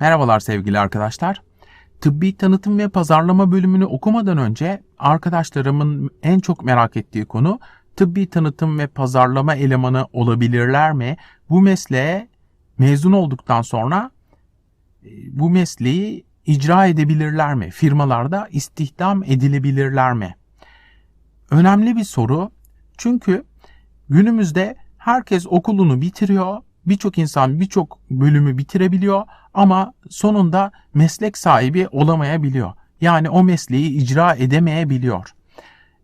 Merhabalar sevgili arkadaşlar. Tıbbi tanıtım ve pazarlama bölümünü okumadan önce arkadaşlarımın en çok merak ettiği konu tıbbi tanıtım ve pazarlama elemanı olabilirler mi? Bu mesleğe mezun olduktan sonra e, bu mesleği icra edebilirler mi? Firmalarda istihdam edilebilirler mi? Önemli bir soru. Çünkü günümüzde herkes okulunu bitiriyor. Birçok insan birçok bölümü bitirebiliyor ama sonunda meslek sahibi olamayabiliyor. Yani o mesleği icra edemeyebiliyor.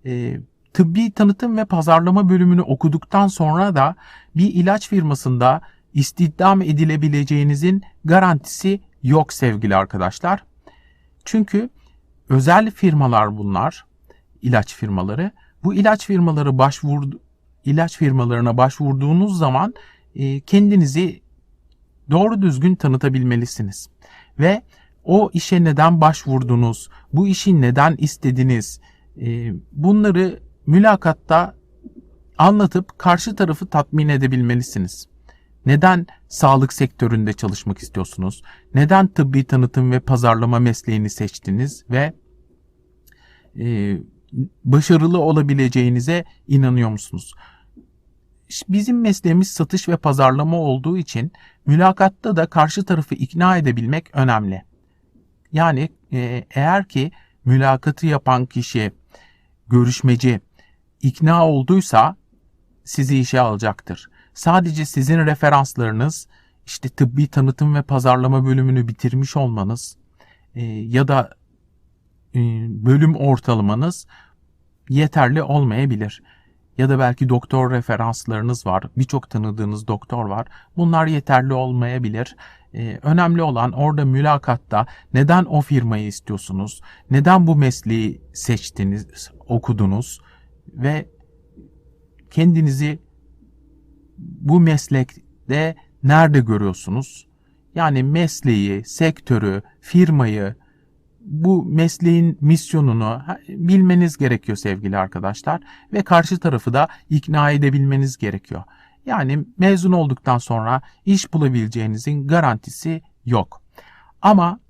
E, tıbbi tanıtım ve pazarlama bölümünü okuduktan sonra da bir ilaç firmasında istihdam edilebileceğinizin garantisi yok sevgili arkadaşlar. Çünkü özel firmalar bunlar, ilaç firmaları. Bu ilaç firmaları başvurdu ilaç firmalarına başvurduğunuz zaman kendinizi doğru düzgün tanıtabilmelisiniz. Ve o işe neden başvurdunuz, bu işi neden istediniz, e, bunları mülakatta anlatıp karşı tarafı tatmin edebilmelisiniz. Neden sağlık sektöründe çalışmak istiyorsunuz? Neden tıbbi tanıtım ve pazarlama mesleğini seçtiniz ve e, başarılı olabileceğinize inanıyor musunuz? Bizim mesleğimiz satış ve pazarlama olduğu için mülakatta da karşı tarafı ikna edebilmek önemli. Yani e, eğer ki mülakatı yapan kişi, görüşmeci ikna olduysa sizi işe alacaktır. Sadece sizin referanslarınız, işte tıbbi tanıtım ve pazarlama bölümünü bitirmiş olmanız e, ya da e, bölüm ortalamanız yeterli olmayabilir. Ya da belki doktor referanslarınız var. Birçok tanıdığınız doktor var. Bunlar yeterli olmayabilir. Ee, önemli olan orada mülakatta neden o firmayı istiyorsunuz? Neden bu mesleği seçtiniz, okudunuz ve kendinizi bu meslekte nerede görüyorsunuz? Yani mesleği, sektörü, firmayı, bu mesleğin misyonunu bilmeniz gerekiyor sevgili arkadaşlar ve karşı tarafı da ikna edebilmeniz gerekiyor. Yani mezun olduktan sonra iş bulabileceğinizin garantisi yok. Ama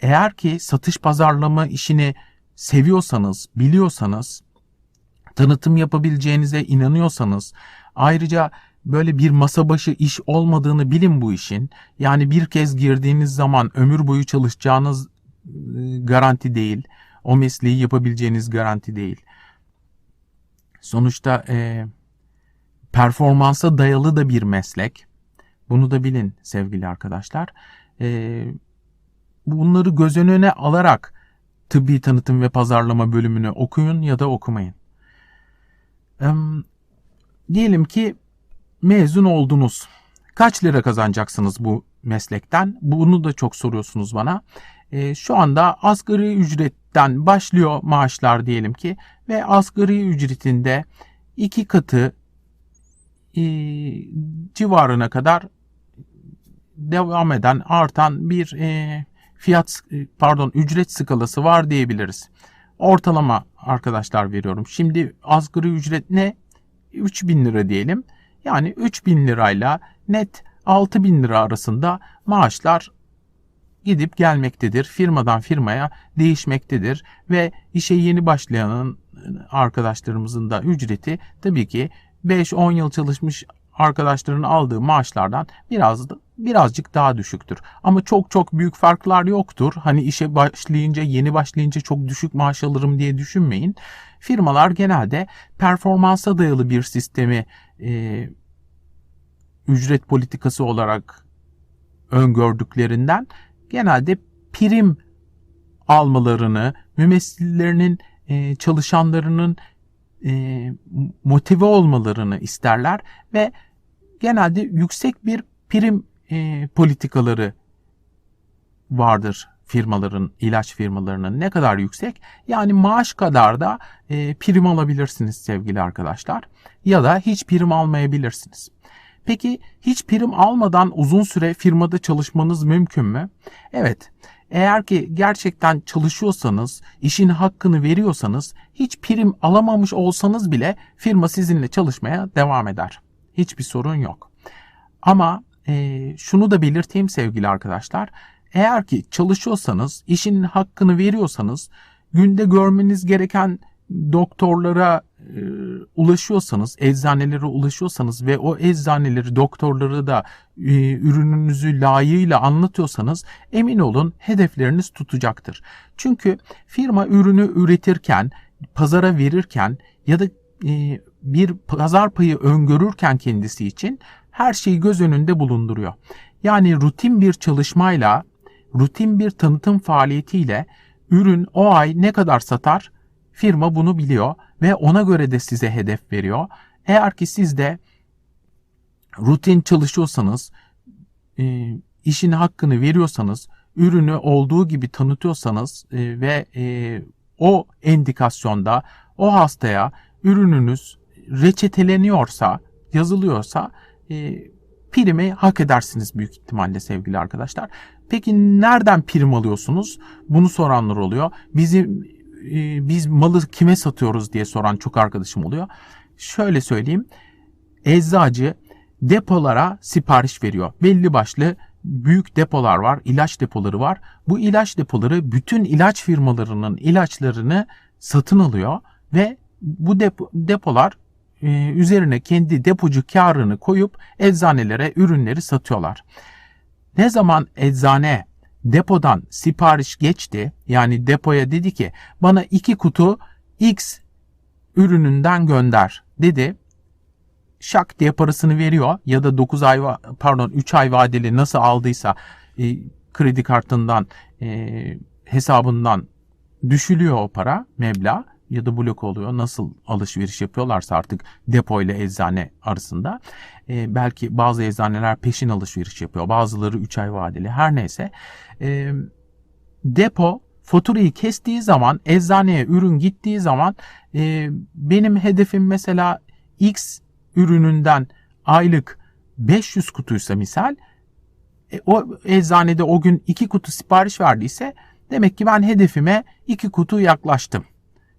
eğer ki satış pazarlama işini seviyorsanız, biliyorsanız, tanıtım yapabileceğinize inanıyorsanız, ayrıca böyle bir masa başı iş olmadığını bilin bu işin. Yani bir kez girdiğiniz zaman ömür boyu çalışacağınız garanti değil. O mesleği yapabileceğiniz garanti değil. Sonuçta e, performansa dayalı da bir meslek. Bunu da bilin sevgili arkadaşlar. E, bunları göz önüne alarak tıbbi tanıtım ve pazarlama bölümünü okuyun ya da okumayın. E, diyelim ki mezun oldunuz. Kaç lira kazanacaksınız bu meslekten? Bunu da çok soruyorsunuz bana. E, şu anda asgari ücretten başlıyor maaşlar diyelim ki ve asgari ücretinde iki katı e, civarına kadar devam eden artan bir e, fiyat pardon ücret skalası var diyebiliriz. Ortalama arkadaşlar veriyorum. Şimdi asgari ücret ne? 3000 lira diyelim. Yani 3000 lirayla net 6000 lira arasında maaşlar gidip gelmektedir. Firmadan firmaya değişmektedir ve işe yeni başlayanın arkadaşlarımızın da ücreti tabii ki 5-10 yıl çalışmış arkadaşların aldığı maaşlardan biraz birazcık daha düşüktür. Ama çok çok büyük farklar yoktur. Hani işe başlayınca, yeni başlayınca çok düşük maaş alırım diye düşünmeyin. Firmalar genelde performansa dayalı bir sistemi e, ücret politikası olarak öngördüklerinden genelde prim almalarını, mümessillerinin e, çalışanlarının e, motive olmalarını isterler ve genelde yüksek bir prim e, politikaları vardır firmaların, ilaç firmalarının ne kadar yüksek? Yani maaş kadar da e, prim alabilirsiniz sevgili arkadaşlar. Ya da hiç prim almayabilirsiniz. Peki hiç prim almadan uzun süre firmada çalışmanız mümkün mü? Evet. Eğer ki gerçekten çalışıyorsanız, işin hakkını veriyorsanız, hiç prim alamamış olsanız bile firma sizinle çalışmaya devam eder. Hiçbir sorun yok. Ama e, şunu da belirteyim sevgili arkadaşlar. eğer ki çalışıyorsanız, işin hakkını veriyorsanız, günde görmeniz gereken doktorlara e, ulaşıyorsanız, eczanelere ulaşıyorsanız ve o eczaneleri, doktorları da e, ürününüzü layığıyla anlatıyorsanız emin olun hedefleriniz tutacaktır. Çünkü firma ürünü üretirken, pazara verirken ya da e, bir pazar payı öngörürken kendisi için her şeyi göz önünde bulunduruyor. Yani rutin bir çalışmayla, rutin bir tanıtım faaliyetiyle ürün o ay ne kadar satar firma bunu biliyor ve ona göre de size hedef veriyor. Eğer ki siz de rutin çalışıyorsanız, e, işin hakkını veriyorsanız, ürünü olduğu gibi tanıtıyorsanız e, ve e, o endikasyonda o hastaya ürününüz reçeteleniyorsa, yazılıyorsa primi hak edersiniz büyük ihtimalle sevgili arkadaşlar. Peki nereden prim alıyorsunuz? Bunu soranlar oluyor. Bizi e, biz malı kime satıyoruz diye soran çok arkadaşım oluyor. Şöyle söyleyeyim. Eczacı depolara sipariş veriyor. Belli başlı büyük depolar var, ilaç depoları var. Bu ilaç depoları bütün ilaç firmalarının ilaçlarını satın alıyor ve bu depo, depolar e, üzerine kendi depocu karını koyup eczanelere ürünleri satıyorlar. Ne zaman eczane depodan sipariş geçti. Yani depoya dedi ki bana iki kutu X ürününden gönder dedi. Şak diye parasını veriyor. Ya da 9 ay pardon 3 ay vadeli nasıl aldıysa e, kredi kartından e, hesabından düşülüyor o para meblağ ya da blok oluyor. Nasıl alışveriş yapıyorlarsa artık depo ile eczane arasında. E, belki bazı eczaneler peşin alışveriş yapıyor. Bazıları 3 ay vadeli. Her neyse. E, depo faturayı kestiği zaman eczaneye ürün gittiği zaman e, benim hedefim mesela X ürününden aylık 500 kutuysa misal e, o eczanede o gün 2 kutu sipariş verdiyse demek ki ben hedefime 2 kutu yaklaştım.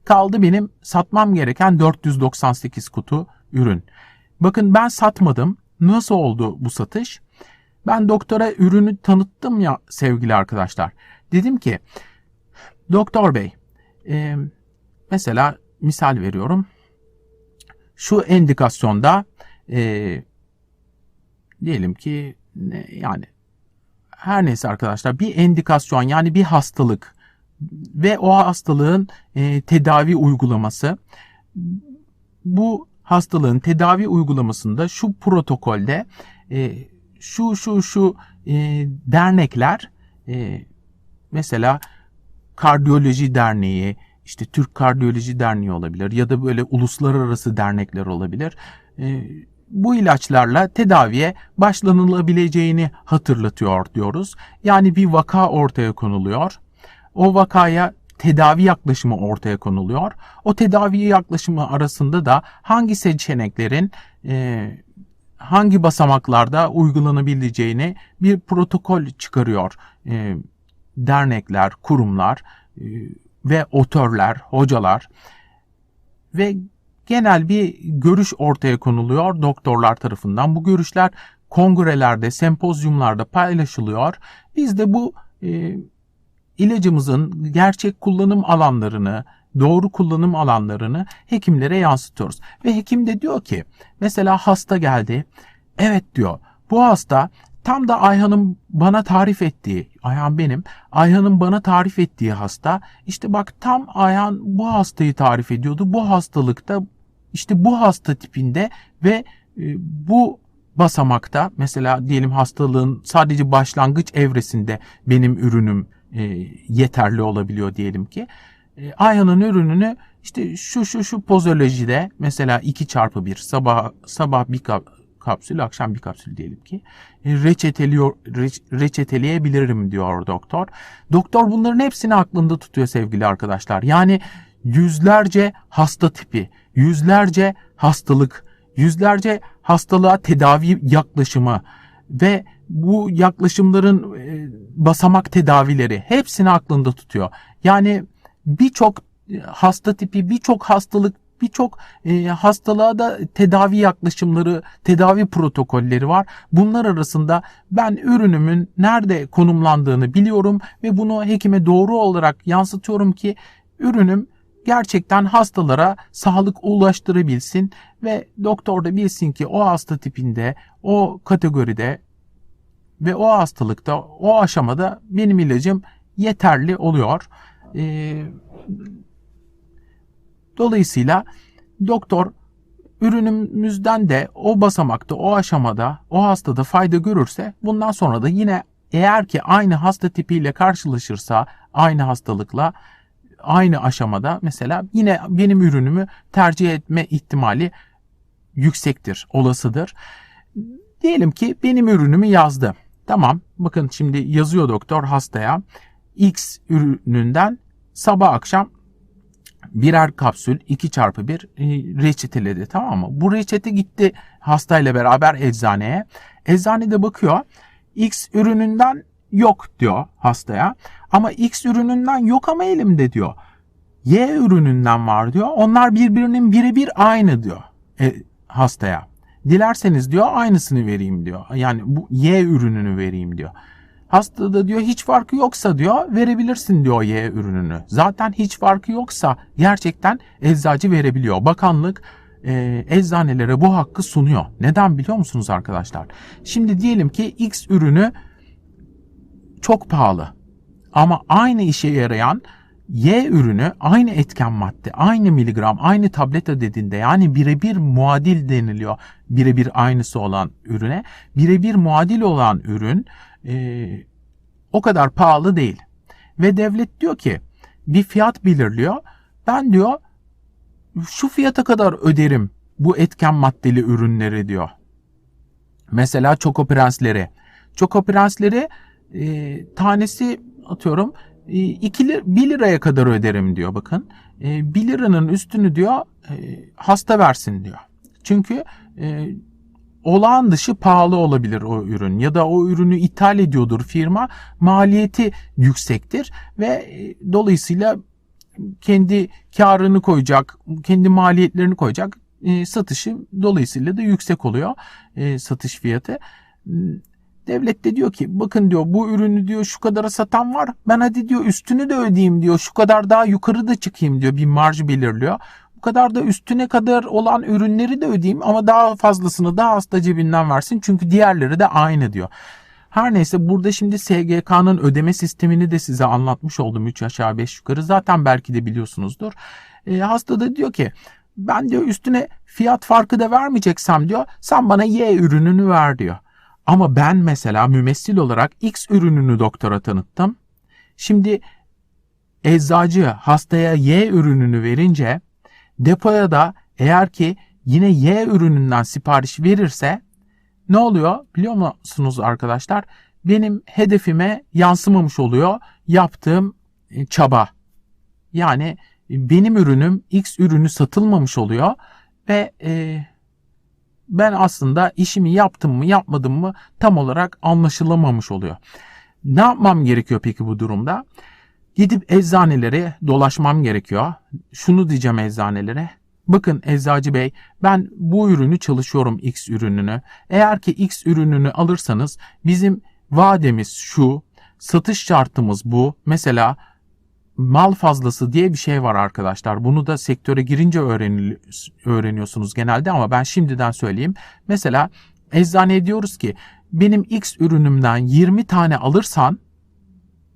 Kaldı benim satmam gereken 498 kutu ürün. Bakın ben satmadım. Nasıl oldu bu satış? Ben doktora ürünü tanıttım ya sevgili arkadaşlar. Dedim ki doktor bey e, mesela misal veriyorum. Şu endikasyonda e, diyelim ki ne, yani her neyse arkadaşlar bir endikasyon yani bir hastalık ve o hastalığın e, tedavi uygulaması. Bu hastalığın tedavi uygulamasında şu protokolde e, şu şu şu e, dernekler e, mesela kardiyoloji derneği işte Türk Kardiyoloji Derneği olabilir ya da böyle uluslararası dernekler olabilir. E, bu ilaçlarla tedaviye başlanılabileceğini hatırlatıyor diyoruz. Yani bir vaka ortaya konuluyor o vakaya tedavi yaklaşımı ortaya konuluyor. O tedavi yaklaşımı arasında da hangi seçeneklerin e, hangi basamaklarda uygulanabileceğini bir protokol çıkarıyor. E, dernekler, kurumlar e, ve otörler, hocalar ve genel bir görüş ortaya konuluyor doktorlar tarafından. Bu görüşler kongrelerde, sempozyumlarda paylaşılıyor. Biz de bu e, ilacımızın gerçek kullanım alanlarını, doğru kullanım alanlarını hekimlere yansıtıyoruz. Ve hekim de diyor ki mesela hasta geldi. Evet diyor bu hasta tam da Ayhan'ın bana tarif ettiği, Ayhan benim, Ayhan'ın bana tarif ettiği hasta. İşte bak tam Ayhan bu hastayı tarif ediyordu. Bu hastalıkta işte bu hasta tipinde ve e, bu basamakta mesela diyelim hastalığın sadece başlangıç evresinde benim ürünüm e, yeterli olabiliyor diyelim ki. E, Ayhan'ın ürününü işte şu şu şu pozolojide mesela 2 çarpı 1 sabah sabah bir kapsül akşam bir kapsül diyelim ki e, reçeteliyor reç, reçeteleyebilirim diyor doktor. Doktor bunların hepsini aklında tutuyor sevgili arkadaşlar. Yani yüzlerce hasta tipi, yüzlerce hastalık, yüzlerce hastalığa tedavi yaklaşımı ve bu yaklaşımların e, basamak tedavileri hepsini aklında tutuyor. Yani birçok hasta tipi, birçok hastalık birçok e, hastalığa da tedavi yaklaşımları, tedavi protokolleri var. Bunlar arasında ben ürünümün nerede konumlandığını biliyorum ve bunu hekime doğru olarak yansıtıyorum ki ürünüm gerçekten hastalara sağlık ulaştırabilsin ve doktor da bilsin ki o hasta tipinde, o kategoride ve o hastalıkta, o aşamada benim ilacım yeterli oluyor. Ee, dolayısıyla doktor ürünümüzden de o basamakta, o aşamada, o hastada fayda görürse bundan sonra da yine eğer ki aynı hasta tipiyle karşılaşırsa, aynı hastalıkla aynı aşamada mesela yine benim ürünümü tercih etme ihtimali yüksektir, olasıdır. Diyelim ki benim ürünümü yazdı. Tamam bakın şimdi yazıyor doktor hastaya X ürününden sabah akşam birer kapsül 2 çarpı 1 e, reçeteledi tamam mı? Bu reçete gitti hastayla beraber eczaneye. Eczanede bakıyor X ürününden yok diyor hastaya. Ama X ürününden yok ama elimde diyor. Y ürününden var diyor. Onlar birbirinin birebir aynı diyor e, hastaya. Dilerseniz diyor aynısını vereyim diyor. Yani bu Y ürününü vereyim diyor. Hastada diyor hiç farkı yoksa diyor verebilirsin diyor Y ürününü. Zaten hiç farkı yoksa gerçekten eczacı verebiliyor. Bakanlık e, eczanelere bu hakkı sunuyor. Neden biliyor musunuz arkadaşlar? Şimdi diyelim ki X ürünü çok pahalı. Ama aynı işe yarayan Y ürünü aynı etken madde, aynı miligram, aynı tableta dediğinde yani birebir muadil deniliyor. Birebir aynısı olan ürüne. Birebir muadil olan ürün e, o kadar pahalı değil. Ve devlet diyor ki bir fiyat belirliyor. Ben diyor şu fiyata kadar öderim bu etken maddeli ürünleri diyor. Mesela Choco Prensleri. Choco Prensleri e, tanesi atıyorum 2 lir, 1 liraya kadar öderim diyor bakın. E, 1 liranın üstünü diyor e, hasta versin diyor. Çünkü e, olağan dışı pahalı olabilir o ürün ya da o ürünü ithal ediyordur firma maliyeti yüksektir ve e, dolayısıyla kendi karını koyacak, kendi maliyetlerini koyacak satışı dolayısıyla da yüksek oluyor satış fiyatı. Devlet de diyor ki bakın diyor bu ürünü diyor şu kadara satan var. Ben hadi diyor üstünü de ödeyeyim diyor. Şu kadar daha yukarı da çıkayım diyor. Bir marj belirliyor. Bu kadar da üstüne kadar olan ürünleri de ödeyeyim ama daha fazlasını da hasta cebinden versin. Çünkü diğerleri de aynı diyor. Her neyse burada şimdi SGK'nın ödeme sistemini de size anlatmış oldum 3 aşağı 5 yukarı. Zaten belki de biliyorsunuzdur. E, hasta da diyor ki ben diyor üstüne fiyat farkı da vermeyeceksem diyor sen bana Y ürününü ver diyor. Ama ben mesela mümessil olarak X ürününü doktora tanıttım. Şimdi eczacı hastaya Y ürününü verince depoya da eğer ki yine Y ürününden sipariş verirse ne oluyor biliyor musunuz arkadaşlar? Benim hedefime yansımamış oluyor yaptığım e, çaba. Yani benim ürünüm X ürünü satılmamış oluyor ve e, ben aslında işimi yaptım mı yapmadım mı tam olarak anlaşılamamış oluyor. Ne yapmam gerekiyor peki bu durumda? Gidip eczanelere dolaşmam gerekiyor. Şunu diyeceğim eczanelere. Bakın eczacı bey ben bu ürünü çalışıyorum X ürününü. Eğer ki X ürününü alırsanız bizim vademiz şu, satış şartımız bu. Mesela mal fazlası diye bir şey var arkadaşlar. Bunu da sektöre girince öğreniyorsunuz genelde ama ben şimdiden söyleyeyim. Mesela eczaneye diyoruz ki benim X ürünümden 20 tane alırsan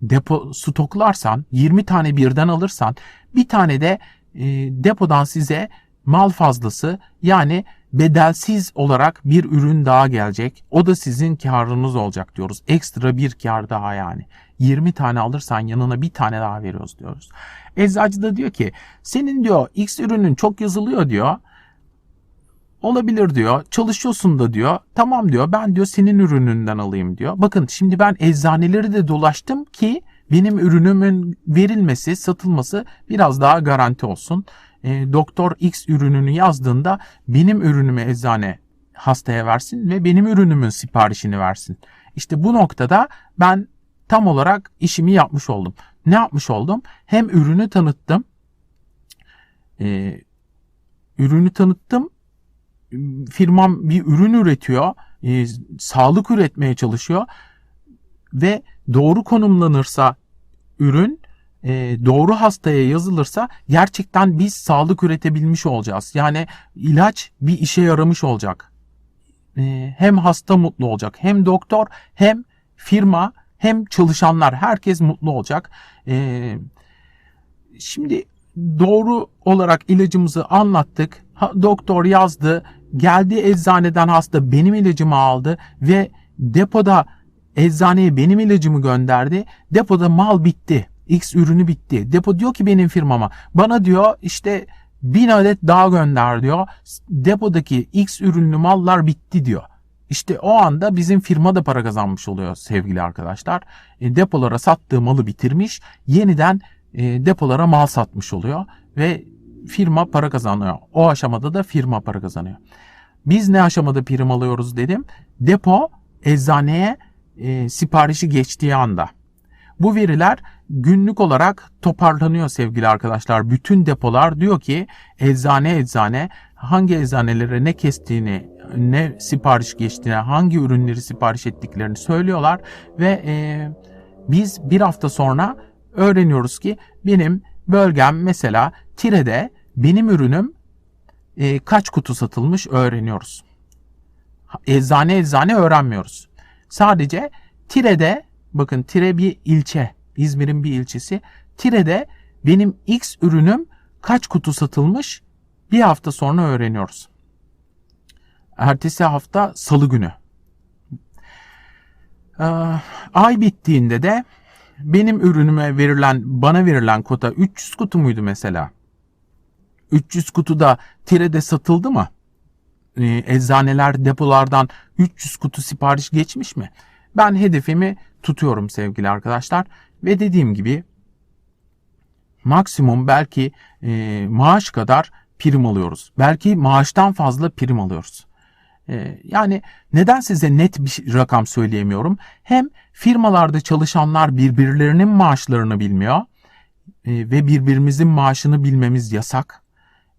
depo stoklarsan 20 tane birden alırsan bir tane de e, depodan size mal fazlası yani bedelsiz olarak bir ürün daha gelecek. O da sizin karınız olacak diyoruz. Ekstra bir kar daha yani. 20 tane alırsan yanına bir tane daha veriyoruz diyoruz. Eczacı da diyor ki senin diyor X ürünün çok yazılıyor diyor. Olabilir diyor. Çalışıyorsun da diyor. Tamam diyor. Ben diyor senin ürününden alayım diyor. Bakın şimdi ben eczaneleri de dolaştım ki benim ürünümün verilmesi, satılması biraz daha garanti olsun. E, doktor X ürününü yazdığında benim ürünümü eczane hastaya versin ve benim ürünümün siparişini versin. İşte bu noktada ben tam olarak işimi yapmış oldum. Ne yapmış oldum? Hem ürünü tanıttım. E, ürünü tanıttım. Firmam bir ürün üretiyor. e, sağlık üretmeye çalışıyor. Ve doğru konumlanırsa ürün e, doğru hastaya yazılırsa gerçekten biz sağlık üretebilmiş olacağız. Yani ilaç bir işe yaramış olacak. E, hem hasta mutlu olacak hem doktor hem firma hem çalışanlar herkes mutlu olacak. E, şimdi doğru olarak ilacımızı anlattık. Ha, doktor yazdı. Geldi eczaneden hasta benim ilacımı aldı ve depoda eczaneye benim ilacımı gönderdi. Depoda mal bitti. X ürünü bitti. Depo diyor ki benim firmama bana diyor işte bin adet daha gönder diyor. Depodaki X ürünlü mallar bitti diyor. İşte o anda bizim firma da para kazanmış oluyor sevgili arkadaşlar. E, depolara sattığı malı bitirmiş. Yeniden e, depolara mal satmış oluyor ve firma para kazanıyor. O aşamada da firma para kazanıyor. Biz ne aşamada prim alıyoruz dedim. Depo eczaneye e, siparişi geçtiği anda. Bu veriler günlük olarak toparlanıyor sevgili arkadaşlar. Bütün depolar diyor ki eczane eczane hangi eczanelere ne kestiğini, ne sipariş geçtiğini, hangi ürünleri sipariş ettiklerini söylüyorlar ve e, biz bir hafta sonra öğreniyoruz ki benim bölgem mesela Tire'de benim ürünüm e, kaç kutu satılmış öğreniyoruz. Eczane eczane öğrenmiyoruz. Sadece Tire'de bakın Tire bir ilçe. İzmir'in bir ilçesi. Tire'de benim X ürünüm kaç kutu satılmış bir hafta sonra öğreniyoruz. Ertesi hafta salı günü. Ee, ay bittiğinde de benim ürünüme verilen bana verilen kota 300 kutu muydu mesela? 300 kutu da Tire'de satıldı mı? Ee, eczaneler depolardan 300 kutu sipariş geçmiş mi? Ben hedefimi tutuyorum sevgili arkadaşlar ve dediğim gibi maksimum belki e, maaş kadar prim alıyoruz. Belki maaştan fazla prim alıyoruz. E, yani neden size net bir rakam söyleyemiyorum? Hem firmalarda çalışanlar birbirlerinin maaşlarını bilmiyor e, ve birbirimizin maaşını bilmemiz yasak.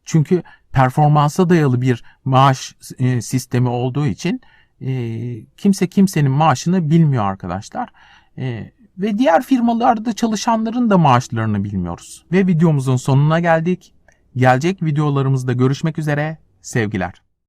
Çünkü performansa dayalı bir maaş e, sistemi olduğu için e, kimse kimsenin maaşını bilmiyor arkadaşlar. E, ve diğer firmalarda çalışanların da maaşlarını bilmiyoruz. Ve videomuzun sonuna geldik. Gelecek videolarımızda görüşmek üzere. Sevgiler.